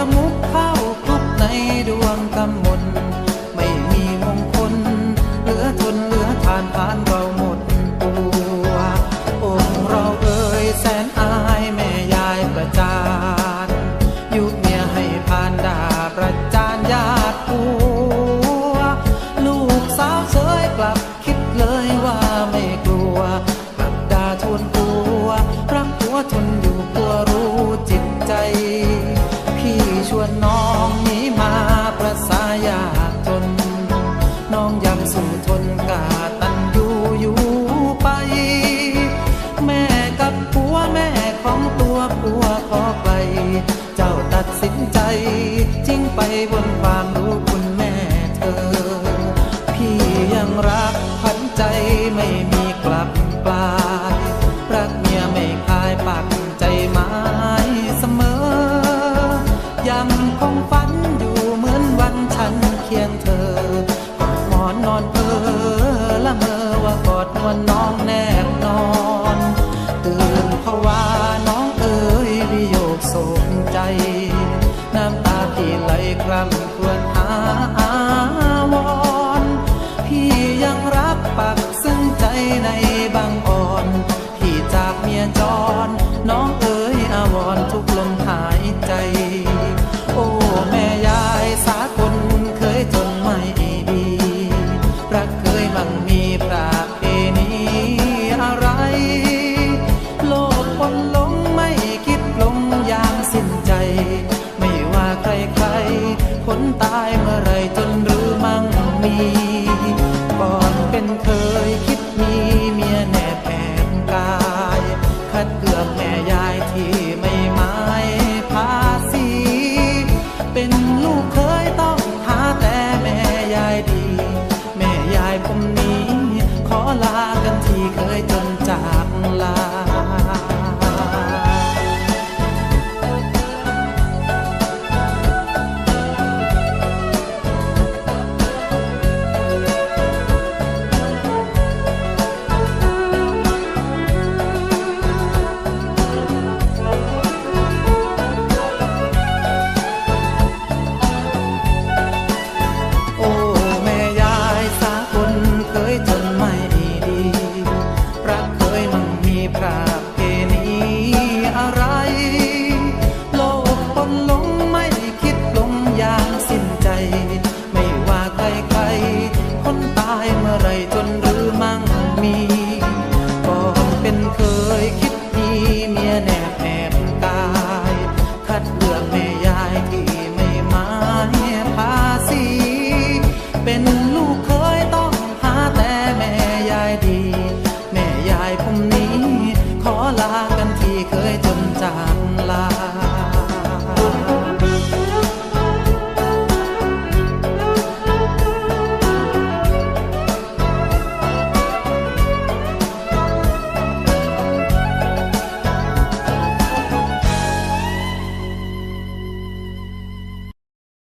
อบายมุกเข้าคลุกในดวงกำมนไม่มีมงคลเหลือทนเหลือทานผ่านเราายากจน น้องยังสู้ทนกาตันอยู่อยู่ไป แม่กับผัวแม่ของตัวผัวขอไกล เจ้าตัดสินใจทิ้งไปบน คียงเธอกอดหมอนนอนเพอละเมอว่ากอดนวลน้องแนบนอน ตื่นเพราะว่าน้องเอ๋ยวิโยกโศกใจ น้ำตาพี่ไหลคร่ำครวญอาอาวอนพี่ยังรักปักซึ่งใจในบางอ่อน พี่จากเมียจรน้องเอ๋ ก่อนเป็นเคยคิดมีเมียแน่แอบกายคัดเกือบแม่ยายที่ไม่ไม้ภาษีเป็นลูกเคยต้องหาแต่แม่ยายดี แม่ยายผมนี้ ขอลากันที่เคยจน